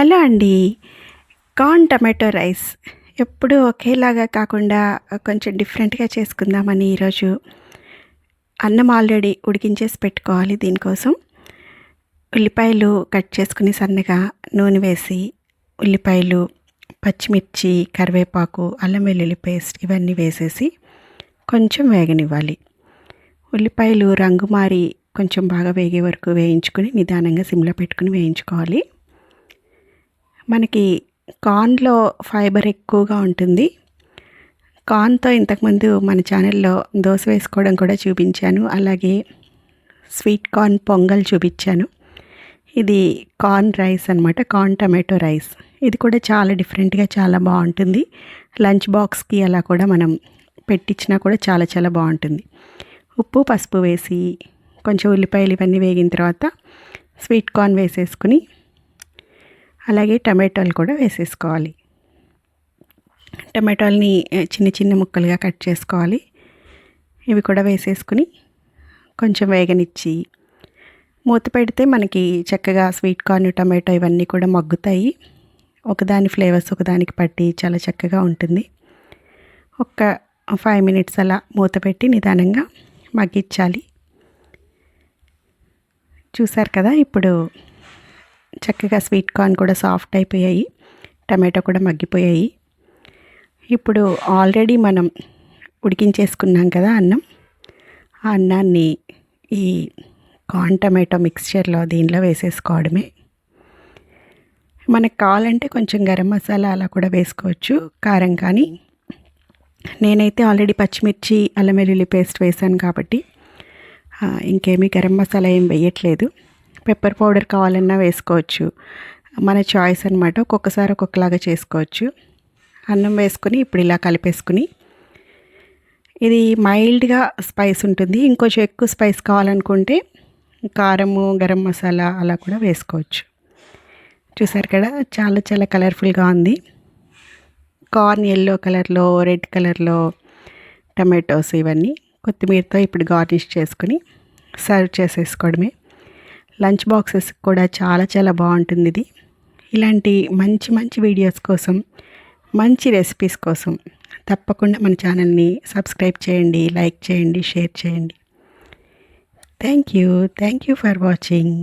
Hello అండి. Corn tomato rice ఎప్పుడూ ఒకేలాగా కాకుండా కొంచెం డిఫరెంట్గా చేసుకుందామని ఈరోజు అన్నం ఆల్రెడీ ఉడికించేసి పెట్టుకోవాలి దీనికోసం. ఉల్లిపాయలు కట్ చేసుకుని సన్నగా నూనె వేసి ఉల్లిపాయలు పచ్చిమిర్చి కరివేపాకు అల్లం వెల్లుల్లి పేస్ట్ ఇవన్నీ వేసేసి కొంచెం వేగనివ్వాలి. ఉల్లిపాయలు రంగు మారి కొంచెం బాగా వేగే వరకు వేయించుకుని నిదానంగా సిమ్లో పెట్టుకుని వేయించుకోవాలి. మనకి కార్న్లో ఫైబర్ ఎక్కువగా ఉంటుంది. కార్న్తో ఇంతకుముందు మన ఛానల్లో దోశ వేసుకోవడం కూడా చూపించాను. అలాగే స్వీట్ కార్న్ పొంగల్ చూపించాను. ఇది కార్న్ రైస్ అనమాట కార్న్ టమాటో రైస్. ఇది కూడా చాలా డిఫరెంట్గా చాలా బాగుంటుంది. లంచ్ బాక్స్కి అలా కూడా మనం పెట్టించినా కూడా చాలా చాలా బాగుంటుంది. ఉప్పు పసుపు వేసి కొంచెం ఉల్లిపాయలు ఇవన్నీ వేగిన తర్వాత స్వీట్ కార్న్ వేసేసుకుని అలాగే టమాటోలు కూడా వేసేసుకోవాలి. టమాటోల్ని చిన్న చిన్న ముక్కలుగా కట్ చేసుకోవాలి. ఇవి కూడా వేసేసుకుని కొంచెం వేగనిచ్చి మూత పెడితే మనకి చక్కగా స్వీట్ కార్న్ టమాటో ఇవన్నీ కూడా మగ్గుతాయి. ఒకదాని ఫ్లేవర్స్ ఒకదానికి పట్టి చాలా చక్కగా ఉంటుంది. ఒక ఫైవ్ మినిట్స్ అలా మూత పెట్టి నిదానంగా మగ్గించాలి చూసారు కదా ఇప్పుడు చక్కగా స్వీట్ కార్న్ కూడా సాఫ్ట్ అయిపోయాయి. టమాటో కూడా మగ్గిపోయాయి. ఇప్పుడు ఆల్రెడీ మనం ఉడికించేసుకున్నాం కదా అన్నం. ఆ అన్నాన్ని ఈ కార్న్ టమాటో మిక్స్చర్లో దీనిలో వేసేసుకోవడమే. మనకు కావాలంటే కొంచెం గరం మసాలా అలా కూడా వేసుకోవచ్చు. కారం కానీ. నేనైతే ఆల్రెడీ పచ్చిమిర్చి అల్లం వెల్లుల్లి పేస్ట్ వేసాను కాబట్టి ఇంకేమీ గరం మసాలా ఏం వేయట్లేదు. పెప్పర్ పౌడర్ కావాలన్నా వేసుకోవచ్చు. మన చాయిస్ అనమాట ఒక్కొక్కసారి ఒక్కొక్కలాగా చేసుకోవచ్చు. అన్నం వేసుకొని ఇప్పుడు ఇలా కలిపేసుకుని. ఇది మైల్డ్గా స్పైస్ ఉంటుంది. ఇంకొంచెం ఎక్కువ స్పైస్ కావాలనుకుంటే కారము గరం మసాలా అలా కూడా వేసుకోవచ్చు. చూసారు కదా? చాలా చాలా కలర్ఫుల్గా ఉంది. కార్న్ ఎల్లో కలర్లో రెడ్ కలర్లో టమాటోస్ ఇవన్నీ కొత్తిమీరతో ఇప్పుడు గార్నిష్ చేసుకుని సర్వ్ చేసేసుకోవడమే. లంచ్ బాక్సెస్ కూడా చాలా చాలా బాగుంటుంది ఇది. ఇలాంటి మంచి మంచి వీడియోస్ కోసం మంచి రెసిపీస్ కోసం తప్పకుండా మన ఛానల్ని సబ్స్క్రైబ్ చేయండి లైక్ చేయండి షేర్ చేయండి. Thank you thank you for watching